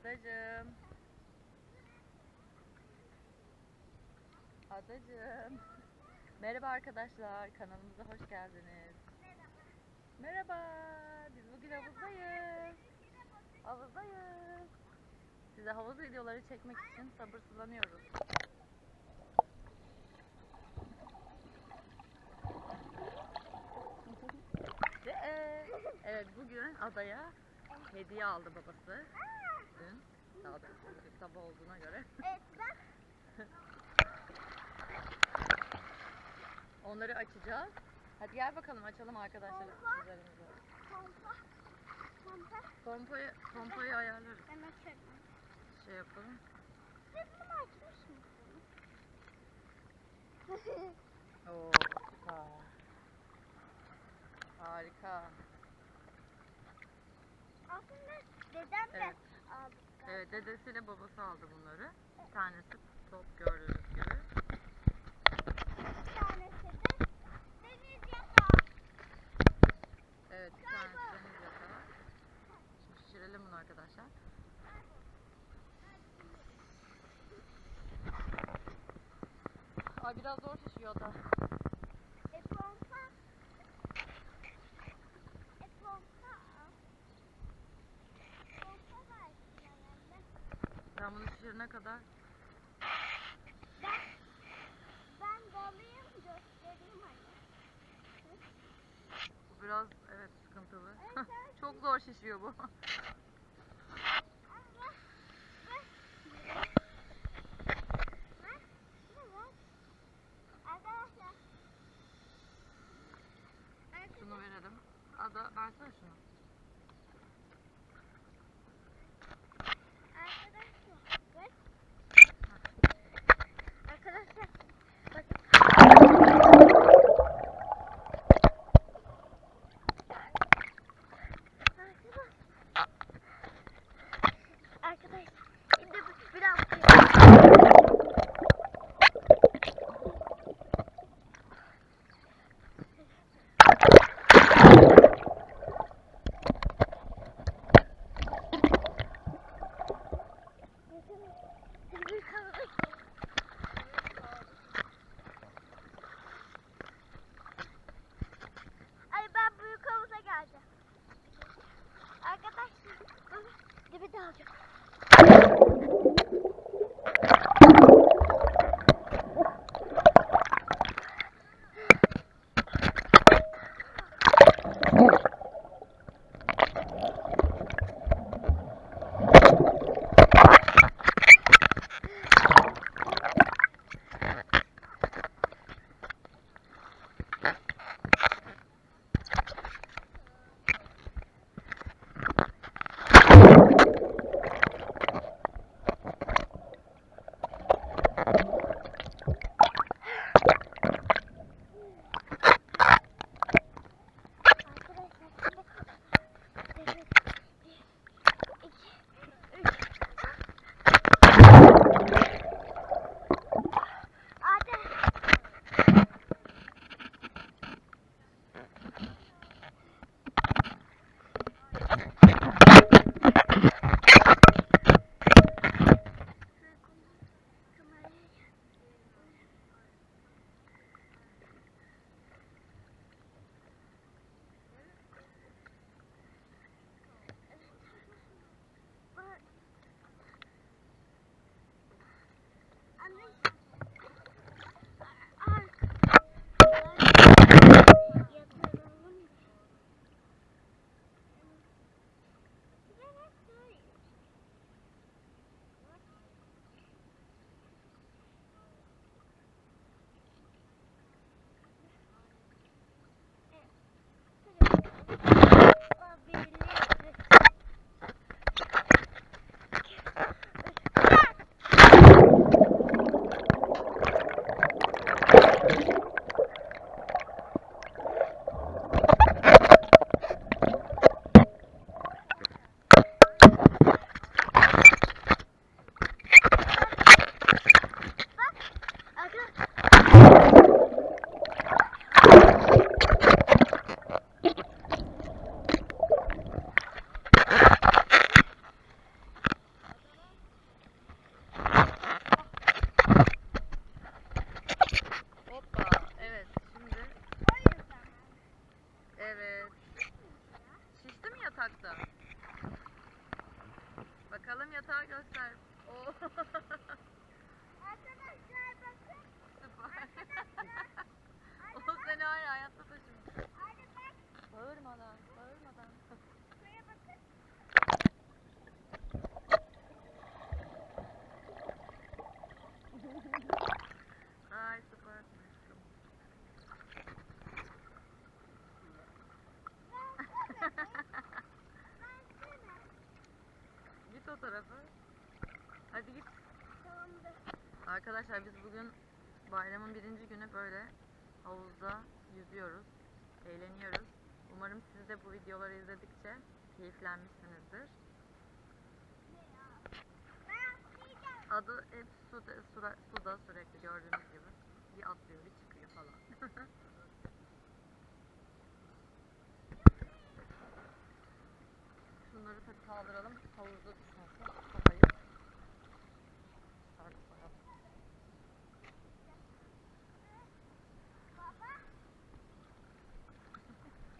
Adacığım. Adacığım. Merhaba arkadaşlar. Kanalımıza hoş geldiniz. Merhaba. Biz bugün havuzdayız. Havuzdayız. Size havuz videoları çekmek için sabırsızlanıyoruz. E, evet bugün adaya hediye aldı babası. Dün. Daha doğrusu sabah olduğuna göre. Evet ben Onları açacağız. Hadi gel bakalım açalım arkadaşlar Pompa. üzerimize. pompa pompa Pompoyu, pompoyu ayarlarız. ben açarım. Şey yapalım. Siz bunu açmış mısınız? Oo, süper. Harika. Aslında dedem de Evet. Aldı. Evet dedesiyle babası aldı bunları. Bir tanesi top gördüğünüz gibi. Bir tanesi de deniz yatağı. Evet bir tanesi deniz yatağı. Şimdi şişirelim bunu arkadaşlar. Ay biraz zor şişiyor da. E pompa. E pompa. Pompa var yanında. Bunu şişirene kadar Ben ben dalayım göstereyim hani. bu biraz evet sıkıntılı. Evet. Çok zor şişiyor bu. Şunu verelim. Ada versene şunu. Arkadaşlar. Ver. Arkadaşlar. Bakın. Arkadaşlar. Şimdi bu- biraz Ay ben büyük havuza geldim. Arkadaşlar. Bunu Dibi de Arkadaşlar biz bugün bayramın birinci günü böyle havuzda yüzüyoruz. Eğleniyoruz. Umarım siz de bu videoları izledikçe keyiflenmişsinizdir. Adı hep suda, suda, suda sürekli gördüğünüz gibi. Bir atlıyor, bir çıkıyor falan. Şunları tabii kaldıralım. Havuzda düşmesin. Kafayı. Sarkmayalım. Baba.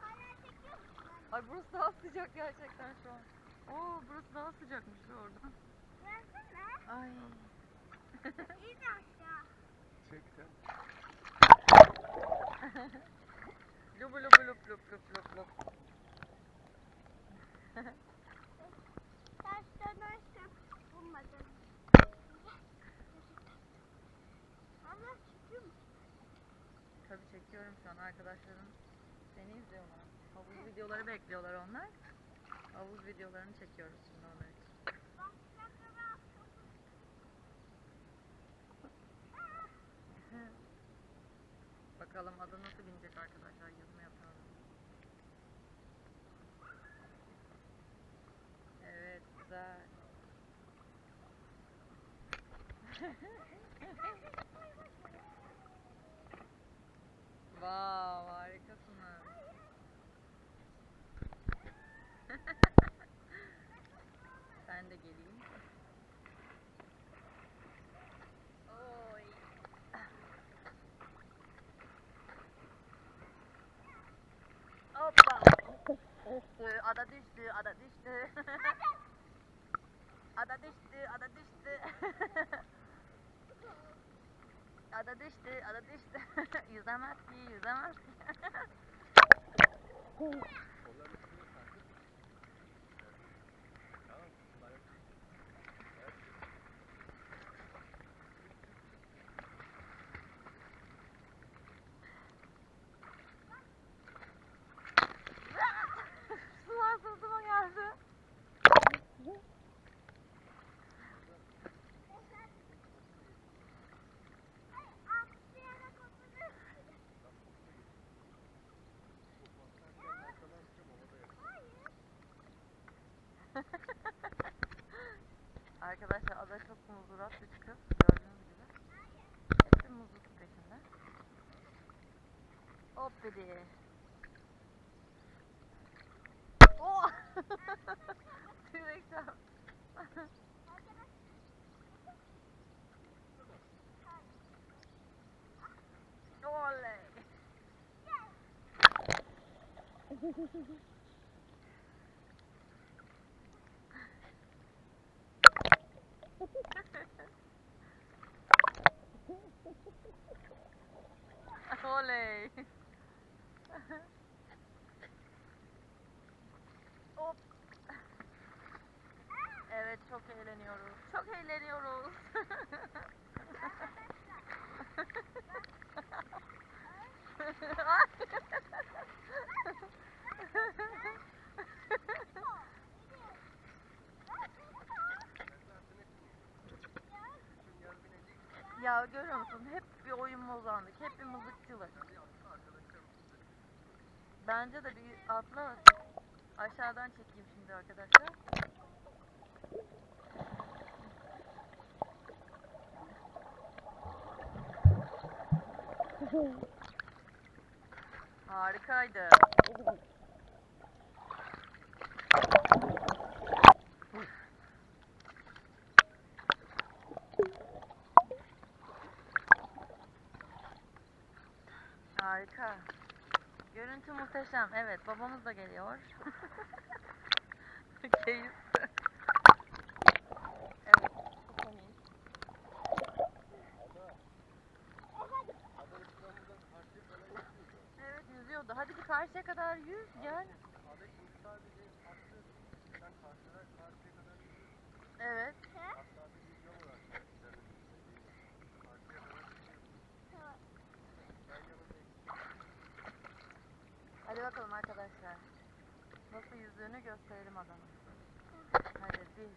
Hala çekiyor musun? Ay burası daha sıcak gerçekten şu an. Oo burası daha sıcakmış oradan. Versene. Ay. İn aşağı. Çek sen. Lup lup lup lup lup lup lup. Taştan aşağı bulmadım. Allah çekiyor musun? Tabii çekiyorum şu an arkadaşlarım seni izliyorlar. Havuz videoları bekliyorlar onlar. Havuz videolarını çekiyoruz şimdi onlar için. Bakalım adı nasıl binecek arkadaşlar yüzme yapalım. Evet güzel. Vav harikasınız. ben de geleyim. Oy. Hoppa. Düştü, ada düştü, ada düştü. ada düştü, ada düştü. ada düştü, ada düştü. yüzemez ki, yüzemez ki. Muzdurat bir kız gördüğünüz gibi. Hep bir muzluk peşinde. Hop dedi. Oh! Tüyrekten. Oley! Oley! Hop! Evet çok eğleniyoruz. Çok eğleniyoruz. Ya görüyor musun? Hep bir oyun bozandık. Hep bir mızıkçılık. Bence de bir atla aşağıdan çekeyim şimdi arkadaşlar. Harikaydı. Görüntü muhteşem. Evet babamız da geliyor. Keyif. evet. Evet. Hadi bir karşıya kadar yüz gel. Evet. Bakalım arkadaşlar. Nasıl yüzdüğünü gösterelim adama. Hadi bir.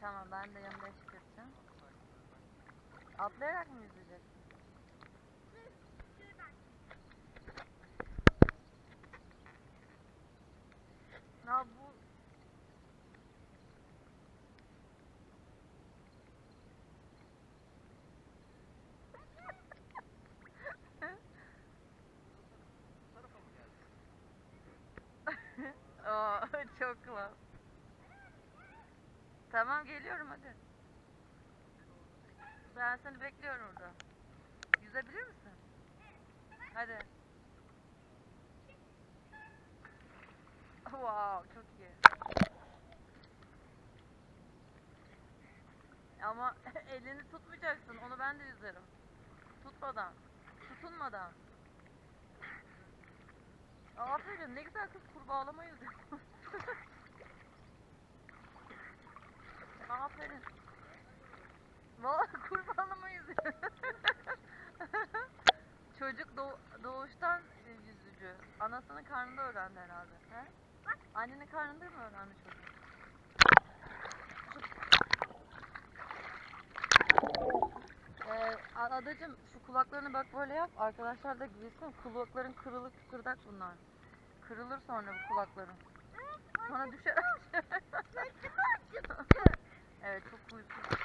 Tamam ben de yanında eşlik edeceğim. Atlayarak mı yüzeceksin? Şuradan. Ya bu... Bu tarafa mı geldin? Oo, çok. Tamam geliyorum hadi. Ben seni bekliyorum orada. Yüzebilir misin? Hadi. Wow, çok iyi. Ama elini tutmayacaksın. Onu ben de yüzerim. Tutmadan. Tutunmadan. Aferin ne güzel kız kurbağalama yüzüyorsun. Aferin. Valla kurbağalama yüzüyor. Çocuk doğ- doğuştan e, yüzücü. Anasının karnında öğrendi herhalde. He? Annenin karnında mı öğrendi çocuk? Ee, adacım şu kulaklarını bak böyle yap. Arkadaşlar da giysin. Kulakların kırılık kıkırdak bunlar. Kırılır sonra bu kulakların. Sonra düşer Evet çok huysuz.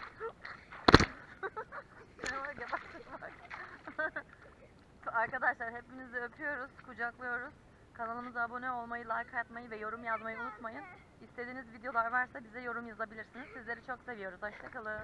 Arkadaşlar hepinizi öpüyoruz, kucaklıyoruz. Kanalımıza abone olmayı, like atmayı ve yorum yazmayı unutmayın. İstediğiniz videolar varsa bize yorum yazabilirsiniz. Sizleri çok seviyoruz. Hoşçakalın.